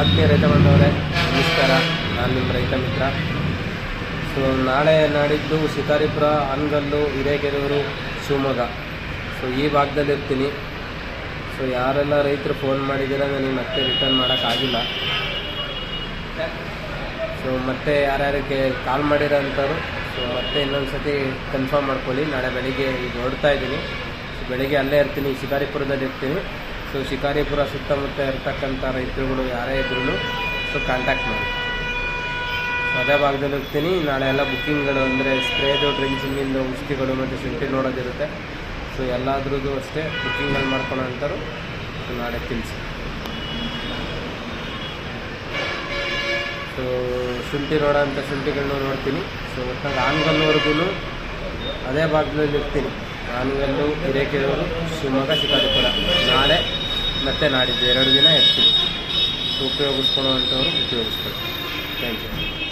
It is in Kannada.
ಆತ್ಮೀಯ ರೈತ ಬಂದವರೇ, ನಮಸ್ಕಾರ. ನಾನು ನಿಮ್ಮ ರೈತ ಮಿತ್ರ. ಸೊ ನಾಳೆ ನಾಡಿದ್ದು ಶಿಕಾರಿಪುರ, ಅನ್ಗಲ್ಲು, ಹಿರೇಕೆರೂರು, ಶಿವಮೊಗ್ಗ. ಸೊ ಈ ಭಾಗದಲ್ಲಿ ಇರ್ತೀನಿ. ಸೊ ಯಾರೆಲ್ಲ ರೈತರು ಫೋನ್ ಮಾಡಿದ್ದೀರ ನನಗೆ ಮತ್ತೆ ರಿಟರ್ನ್ ಮಾಡೋಕ್ಕಾಗಿಲ್ಲ. ಸೊ ಮತ್ತೆ ಯಾರ್ಯಾರಿಗೆ ಕಾಲ್ ಮಾಡಿರೋ ಅಂಥವ್ರು ಸೊ ಮತ್ತೆ ಇನ್ನೊಂದು ಸತಿ ಕನ್ಫರ್ಮ್ ಮಾಡ್ಕೊಳ್ಳಿ. ನಾಳೆ ಬೆಳಿಗ್ಗೆ ಈಗ ಹೊರಡ್ತಾ ಇದ್ದೀನಿ. ಬೆಳಿಗ್ಗೆ ಅಲ್ಲೇ ಇರ್ತೀನಿ, ಶಿಕಾರಿಪುರದಲ್ಲಿ ಇರ್ತೀನಿ. ಸೊ ಶಿಕಾರಿಪುರ ಸುತ್ತಮುತ್ತ ಇರ್ತಕ್ಕಂಥ ರೈತರುಗಳು ಯಾರೇ ಇದ್ರೂ ಸೊ ಕಾಂಟ್ಯಾಕ್ಟ್ ಮಾಡಿ. ಅದೇ ಭಾಗದಲ್ಲಿ ಹೋಗ್ತೀನಿ. ನಾಳೆ ಎಲ್ಲ ಬುಕ್ಕಿಂಗ್ಗಳು ಅಂದರೆ ಸ್ಪ್ರೇದು ಡ್ರಿಂಚಿಂಗಿಂದು ಔಷಧಿಗಳು ಮತ್ತು ಶುಂಠಿ ನೋಡೋದಿರುತ್ತೆ. ಸೊ ಎಲ್ಲಾದ್ರದ್ದು ಅಷ್ಟೇ ಬುಕ್ಕಿಂಗ್ಗಳು ಮಾಡ್ಕೊಳ್ಳೋ ಅಂತಾರು ಸೊ ನಾಳೆ ತಿಳಿಸಿ ಸೊ ಶುಂಠಿ ನೋಡೋ ಅಂಥ ಶುಂಠಿಗಳನ್ನೂ ನೋಡ್ತೀನಿ. ಸೊ ಒಟ್ಟಾಗಿ ಆನ್ಗಲ್ವರೆಗೂ ಅದೇ ಭಾಗದಲ್ಲಿ ಇರ್ತೀನಿ ಆನ್ಗಲ್ಲು ಹಿರೇಕೆರೂರು, ಶಿವಮೊಗ್ಗ, ಶಿಕಾರಿಪುರ. ನಾಳೆ ಮತ್ತು ನಾಡಿದ್ದು ಎರಡು ದಿನ ಇರ್ತೀವಿ ಉಪಯೋಗಿಸ್ಕೊಳ್ಳೋ ಅಂಥವ್ರು ಉಪಯೋಗಿಸ್ಕೊಳ್ಳಿ ಥ್ಯಾಂಕ್ ಯು